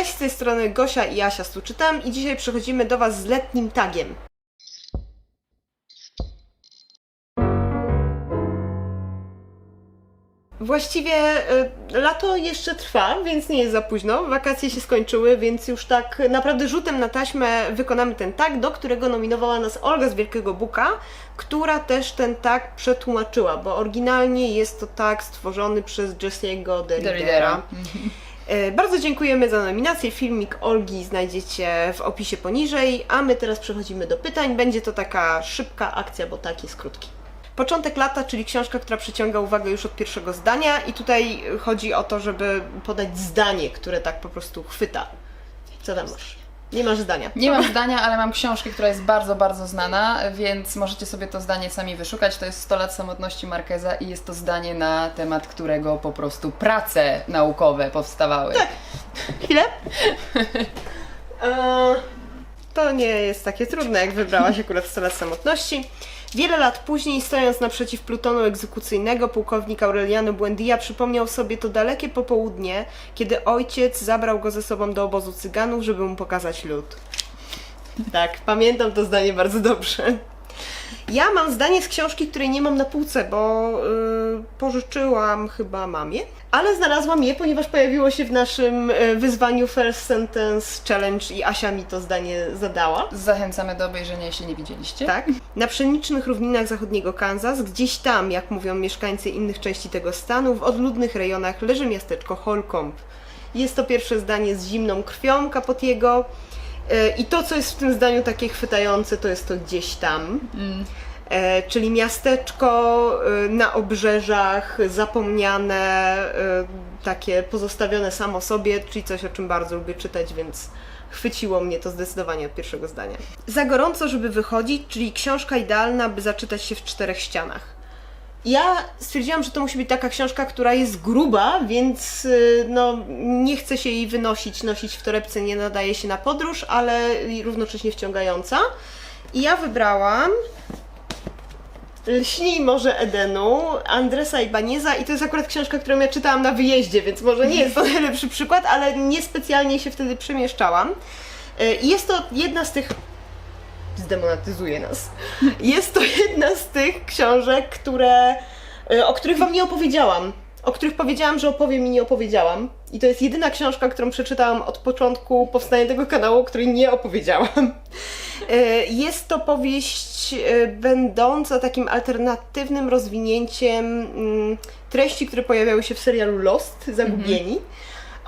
Cześć, z tej strony Gosia i Asia z Tu Czytam i dzisiaj przechodzimy do Was z letnim tagiem. Właściwie y, lato jeszcze trwa, więc nie jest za późno. Wakacje się skończyły, więc już tak naprawdę rzutem na taśmę wykonamy ten tag, do którego nominowała nas Olga z Wielkiego Buka, która też ten tag przetłumaczyła, bo oryginalnie jest to tag stworzony przez Jesse'ego Derridera. E, Bardzo dziękujemy za nominację. Filmik Olgi znajdziecie w opisie poniżej, a my teraz przechodzimy do pytań. Będzie to taka szybka akcja, bo tak jest krótki. Początek lata, czyli książka, która przyciąga uwagę już od pierwszego zdania i tutaj chodzi o to, żeby podać zdanie, które tak po prostu chwyta. Co tam masz? Nie masz zdania. Nie mam zdania, ale mam książkę, która jest bardzo, bardzo znana, więc możecie sobie to zdanie sami wyszukać. To jest 100 lat samotności Marqueza i jest to zdanie na temat którego po prostu prace naukowe powstawały. Tak. Chwilę. E, To nie jest takie trudne, jak wybrałaś akurat 100 lat samotności. Wiele lat później, stojąc naprzeciw plutonu egzekucyjnego, pułkownik Aureliano Buendia przypomniał sobie to dalekie popołudnie, kiedy ojciec zabrał go ze sobą do obozu cyganów, żeby mu pokazać lód. Tak, pamiętam to zdanie bardzo dobrze. Ja mam zdanie z książki, której nie mam na półce, bo y, pożyczyłam chyba mamie, ale znalazłam je, ponieważ pojawiło się w naszym y, wyzwaniu First Sentence Challenge i Asia mi to zdanie zadała. Zachęcamy do obejrzenia, jeśli nie widzieliście. Tak. Na pszenicznych równinach zachodniego Kansas, gdzieś tam, jak mówią mieszkańcy innych części tego stanu, w odludnych rejonach leży miasteczko Holcomb. Jest to pierwsze zdanie z zimną krwią Capotiego. I to, co jest w tym zdaniu takie chwytające, to jest to gdzieś tam. E, czyli miasteczko y, na obrzeżach, zapomniane, y, takie pozostawione samo sobie, czyli coś, o czym bardzo lubię czytać, więc chwyciło mnie to zdecydowanie od pierwszego zdania. Za gorąco, żeby wychodzić, czyli książka idealna, by zaczytać się w czterech ścianach. Ja stwierdziłam, że to musi być taka książka, która jest gruba, więc y, no, nie chce się jej wynosić, nosić w torebce, nie nadaje się na podróż, ale równocześnie wciągająca. I ja wybrałam Lśnij Morze Edenu, Andresa Ibaneza i to jest akurat książka, którą ja czytałam na wyjeździe, więc może nie jest to najlepszy przykład, ale niespecjalnie się wtedy przemieszczałam. Y, jest to jedna z tych zdemonetyzuje nas. Jest to jedna z tych książek, które, y, o których Wam nie opowiedziałam. O których powiedziałam, że opowiem i nie opowiedziałam. I to jest jedyna książka, którą przeczytałam od początku powstania tego kanału, o której nie opowiedziałam. Y, Jest to powieść y, będąca takim alternatywnym rozwinięciem mm, treści, które pojawiały się w serialu Lost, Zagubieni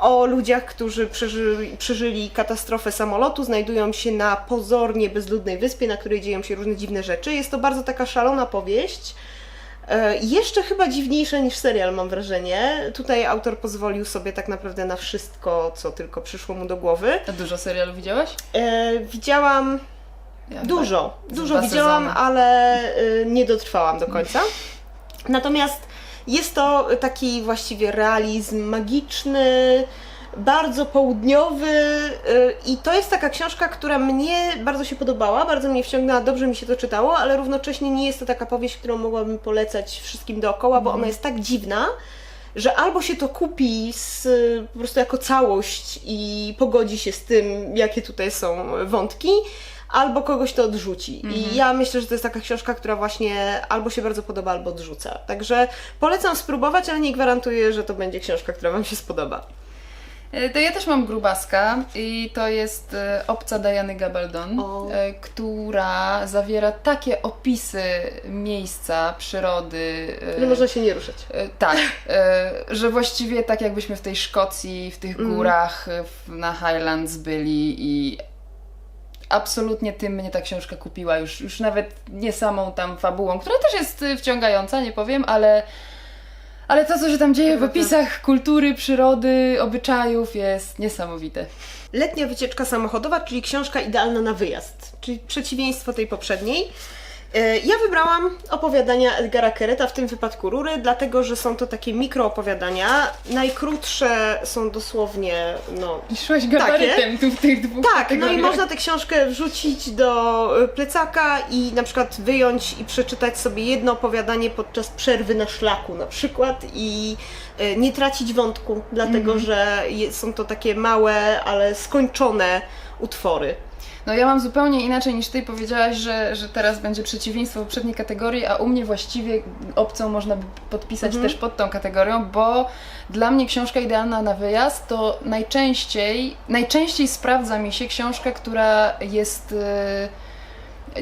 o ludziach, którzy przeżyli, przeżyli katastrofę samolotu, znajdują się na pozornie bezludnej wyspie, na której dzieją się różne dziwne rzeczy. Jest to bardzo taka szalona powieść. E, Jeszcze chyba dziwniejsza niż serial, mam wrażenie. Tutaj autor pozwolił sobie tak naprawdę na wszystko, co tylko przyszło mu do głowy. A dużo serialu widziałaś? E, widziałam Ja Dużo, z dużo widziałam, sezony. ale y, nie dotrwałam do końca. Natomiast jest to taki właściwie realizm magiczny, bardzo południowy y, i to jest taka książka, która mnie bardzo się podobała, bardzo mnie wciągnęła, dobrze mi się to czytało, ale równocześnie nie jest to taka powieść, którą mogłabym polecać wszystkim dookoła, bo ona jest tak dziwna, że albo się to kupi z, po prostu jako całość i pogodzi się z tym, jakie tutaj są wątki, albo kogoś to odrzuci. I ja myślę, że to jest taka książka, która właśnie albo się bardzo podoba, albo odrzuca. Także polecam spróbować, ale nie gwarantuję, że to będzie książka, która Wam się spodoba. E, To ja też mam grubaska i to jest e, Obca Diany Gabaldon, O. e, która zawiera takie opisy miejsca, przyrody. Że można się nie ruszać. Tak, że właściwie tak jakbyśmy w tej Szkocji, w tych górach e, w, na Highlands byli i absolutnie tym mnie ta książka kupiła, już, już nawet nie samą tam fabułą, która też jest e, wciągająca, nie powiem, ale, ale to, co się tam dzieje w opisach kultury, przyrody, obyczajów jest niesamowite. Letnia wycieczka samochodowa, czyli książka idealna na wyjazd, czyli przeciwieństwo tej poprzedniej. E, Ja wybrałam opowiadania Edgara Kereta, w tym wypadku Rury, dlatego że są to takie mikroopowiadania. Najkrótsze są dosłownie, no, Szłaś gabarytem tu w tych dwóch tak, no i można tę książkę wrzucić do y, plecaka i na przykład wyjąć i przeczytać sobie jedno opowiadanie podczas przerwy na szlaku na przykład i y, nie tracić wątku, dlatego że je- są to takie małe, ale skończone utwory. No ja mam zupełnie inaczej niż ty powiedziałaś, że, że teraz będzie przeciwieństwo poprzedniej kategorii, a u mnie właściwie opcją można by podpisać też pod tą kategorią, bo dla mnie książka idealna na wyjazd to najczęściej, najczęściej sprawdza mi się książka, która jest... e,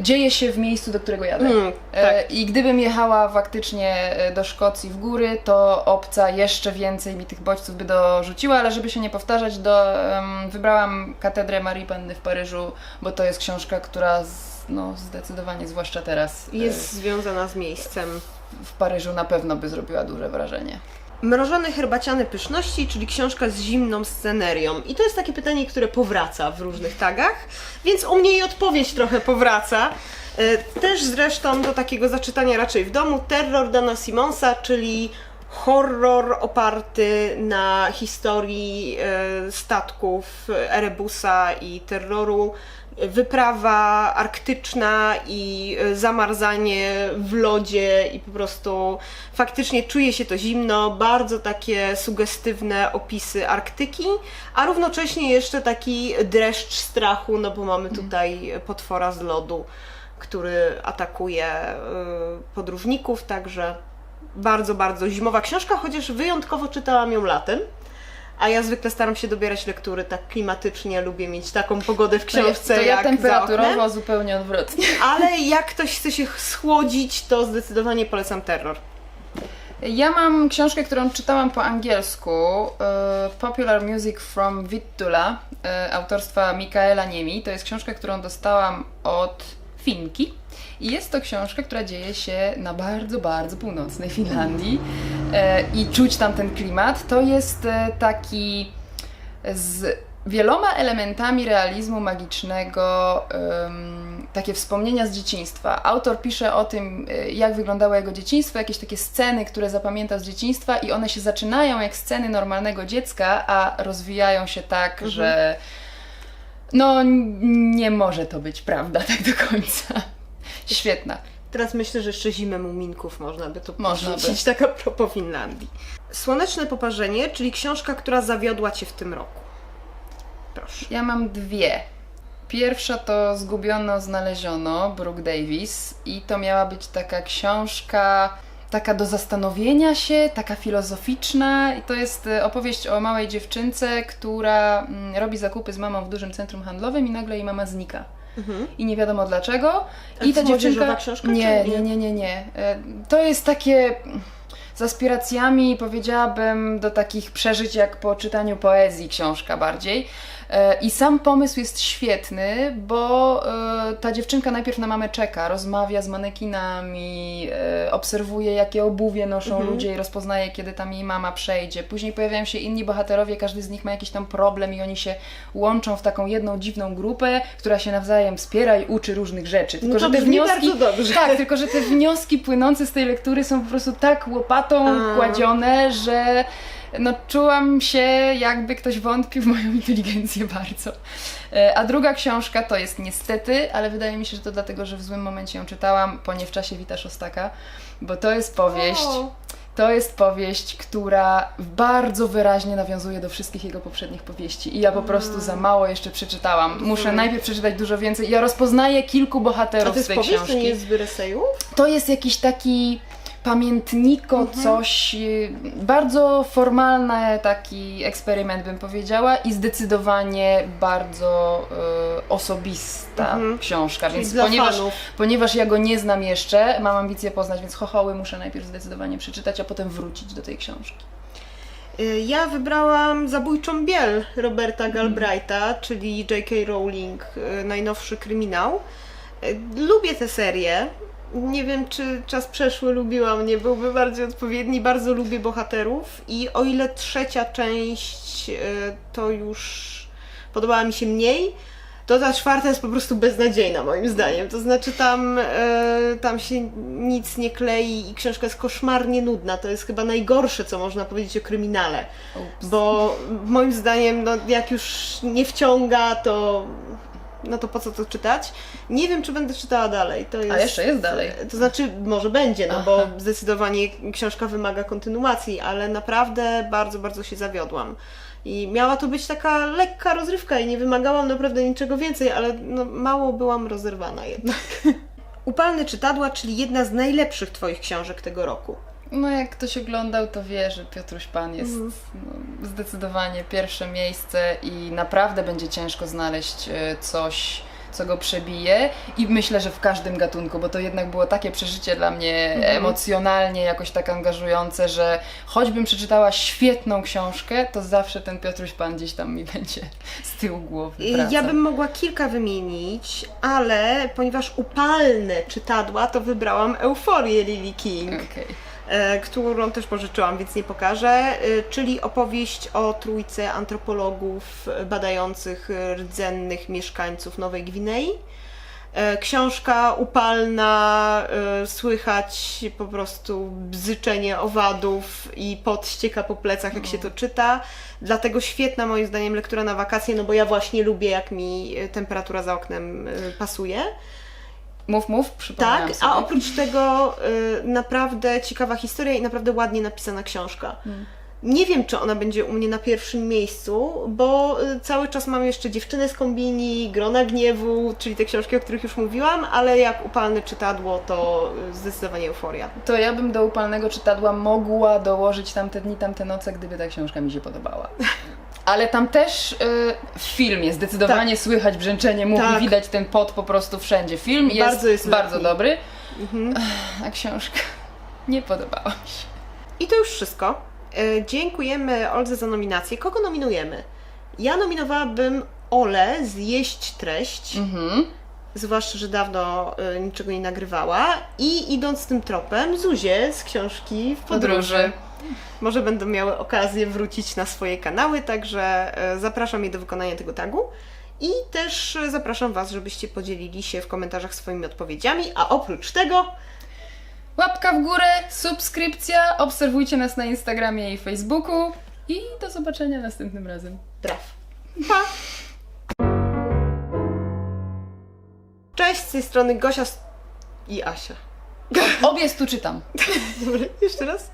dzieje się w miejscu, do którego jadę. Mm, E, I gdybym jechała faktycznie e, do Szkocji w góry, to obca jeszcze więcej mi tych bodźców by dorzuciła, ale żeby się nie powtarzać, do, em, wybrałam Katedrę Marii Panny w Paryżu, bo to jest książka, która z, no, zdecydowanie, zwłaszcza teraz, e, Jest związana z miejscem. w Paryżu na pewno by zrobiła duże wrażenie. Mrożone herbaciane pyszności, czyli książka z zimną scenerią. I to jest takie pytanie, które powraca w różnych tagach, więc u mnie i odpowiedź trochę powraca. E, Też zresztą do takiego zaczytania raczej w domu. Terror Dana Simonsa, czyli horror oparty na historii e, statków Erebusa i terroru. Wyprawa arktyczna i e, zamarzanie w lodzie i po prostu faktycznie czuje się to zimno, bardzo takie sugestywne opisy Arktyki, a równocześnie jeszcze taki dreszcz strachu, no bo mamy tutaj potwora z lodu, który atakuje y, podróżników, także bardzo, bardzo zimowa książka, chociaż wyjątkowo czytałam ją latem. A ja zwykle staram się dobierać lektury tak klimatycznie, lubię mieć taką pogodę w książce to ja, to ja jak temperaturowo zupełnie odwrotnie. Ale jak ktoś chce się schłodzić, to zdecydowanie polecam terror. Ja mam książkę, którą czytałam po angielsku, e, Popular Music from Vittula, e, autorstwa Mikaela Niemi. To jest książka, którą dostałam od Finki. I jest to książka, która dzieje się na bardzo, bardzo północnej Finlandii e, i czuć tam ten klimat. To jest e, taki z wieloma elementami realizmu magicznego, takie wspomnienia z dzieciństwa. Autor pisze o tym, y, jak wyglądało jego dzieciństwo, jakieś takie sceny, które zapamiętał z dzieciństwa, i one się zaczynają jak sceny normalnego dziecka, a rozwijają się tak, że no nie może to być prawda tak do końca. Świetna. Teraz myślę, że jeszcze zimę muminków można by tu Można by. porzucić, tak a propos Finlandii. Słoneczne poparzenie, czyli książka, która zawiodła Cię w tym roku. Proszę. Ja mam dwie. Pierwsza to Zgubiono, znaleziono, Brooke Davis i to miała być taka książka taka do zastanowienia się, taka filozoficzna i to jest e, opowieść o małej dziewczynce, która mm, robi zakupy z mamą w dużym centrum handlowym i nagle jej mama znika. I nie wiadomo dlaczego. Mhm. I ta dziewczynka. książka, Nie, nie? nie, nie, nie. E, To jest takie z aspiracjami, powiedziałabym, do takich przeżyć jak po czytaniu poezji książka bardziej. E, I sam pomysł jest świetny, bo e, ta dziewczynka najpierw na mamę czeka, rozmawia z manekinami, e, obserwuje jakie obuwie noszą Mhm. ludzie i rozpoznaje, kiedy tam jej mama przejdzie. Później pojawiają się inni bohaterowie, każdy z nich ma jakiś tam problem i oni się łączą w taką jedną dziwną grupę, która się nawzajem wspiera i uczy różnych rzeczy. Tylko, No to że te wnioski, tak, tylko że te wnioski płynące z tej lektury są po prostu tak łopatą A. kładzione, że no, czułam się, jakby ktoś wątpił w moją inteligencję bardzo. E, A druga książka to jest niestety, ale wydaje mi się, że to dlatego, że w złym momencie ją czytałam, po nie w czasie Wita Szostaka, bo to jest powieść. O. To jest powieść, która bardzo wyraźnie nawiązuje do wszystkich jego poprzednich powieści. I ja po prostu za mało jeszcze przeczytałam. Muszę Mhm. najpierw przeczytać dużo więcej. Ja rozpoznaję kilku A bohaterów to z jest tej powieść, to książki. nie jest z Wyresejów? To jest jakiś taki pamiętniko, Mhm. coś y, bardzo formalny taki eksperyment bym powiedziała i zdecydowanie bardzo y, osobista Mhm. książka, Czyli więc ponieważ, fanów. ponieważ ja go nie znam jeszcze, mam ambicje poznać, więc chochoły muszę najpierw zdecydowanie przeczytać, a potem wrócić do tej książki. Y, Ja wybrałam Zabójczą Biel Roberta Mhm. Galbraitha, czyli J.K. Rowling, y, najnowszy kryminał. Lubię tę serię. Nie wiem, czy czas przeszły lubiłam, nie byłby bardziej odpowiedni. Bardzo lubię bohaterów i o ile trzecia część y, to już podobała mi się mniej, to ta czwarta jest po prostu beznadziejna moim zdaniem. To znaczy tam, e, tam się nic nie klei i książka jest koszmarnie nudna. To jest chyba najgorsze, co można powiedzieć o kryminale. Ups. Bo moim zdaniem, no, jak już nie wciąga, to no to po co to czytać? Nie wiem, czy będę czytała dalej. To jest, jeszcze jest dalej. To znaczy, może będzie, no Aha. bo zdecydowanie książka wymaga kontynuacji, ale naprawdę bardzo, bardzo się zawiodłam. I miała to być taka lekka rozrywka i nie wymagałam naprawdę niczego więcej, ale no, mało byłam rozerwana jednak. Upalne czytadła, czyli jedna z najlepszych Twoich książek tego roku. No jak ktoś oglądał, to wie, że Piotruś Pan jest Mhm. no, zdecydowanie pierwsze miejsce i naprawdę będzie ciężko znaleźć e, coś, co go przebije. I myślę, że w każdym gatunku, bo to jednak było takie przeżycie dla mnie Mhm. emocjonalnie jakoś tak angażujące, że choćbym przeczytała świetną książkę, to zawsze ten Piotruś Pan gdzieś tam mi będzie z tyłu głowy. Wracał. Ja bym mogła kilka wymienić, ale ponieważ upalne czytadła, to wybrałam Euforię Lily King. Okej. E, którą też pożyczyłam, więc nie pokażę, e, czyli opowieść o trójce antropologów badających rdzennych mieszkańców Nowej Gwinei. E, Książka upalna, słychać po prostu bzyczenie owadów i pot ścieka po plecach, jak się to czyta. Dlatego świetna moim zdaniem lektura na wakacje, no bo ja właśnie lubię, jak mi temperatura za oknem pasuje. Mów, mów, przypomniałam Tak, sobie. a oprócz tego y, naprawdę ciekawa historia i naprawdę ładnie napisana książka. Hmm. Nie wiem, czy ona będzie u mnie na pierwszym miejscu, bo y, cały czas mam jeszcze Dziewczynę z kombini, Grona Gniewu, czyli te książki, o których już mówiłam, ale jak upalne czytadło, to y, zdecydowanie euforia. To ja bym do upalnego czytadła mogła dołożyć tamte dni, tamte noce, gdyby ta książka mi się podobała. Ale tam też y, w filmie zdecydowanie słychać brzęczenie much Tak. widać ten pot po prostu wszędzie. Film jest Bardzo jest bardzo dobry, Mhm. a książka nie podobała mi się. I to już wszystko. Y, dziękujemy Oldze za nominację. Kogo nominujemy? Ja nominowałabym Ole zjeść treść. Mhm. zwłaszcza, że dawno y, niczego nie nagrywała. I idąc tym tropem, Zuzie z książki w podróży. Podróży. Może będą miały okazję wrócić na swoje kanały, także y, zapraszam je do wykonania tego tagu. I też y, zapraszam Was, żebyście podzielili się w komentarzach swoimi odpowiedziami, a oprócz tego Łapka w górę, subskrypcja, obserwujcie nas na Instagramie i Facebooku i do zobaczenia następnym razem. braw. Pa! Cześć, z tej strony Gosia i Asia. Obie stu czytam. Dobra, jeszcze raz.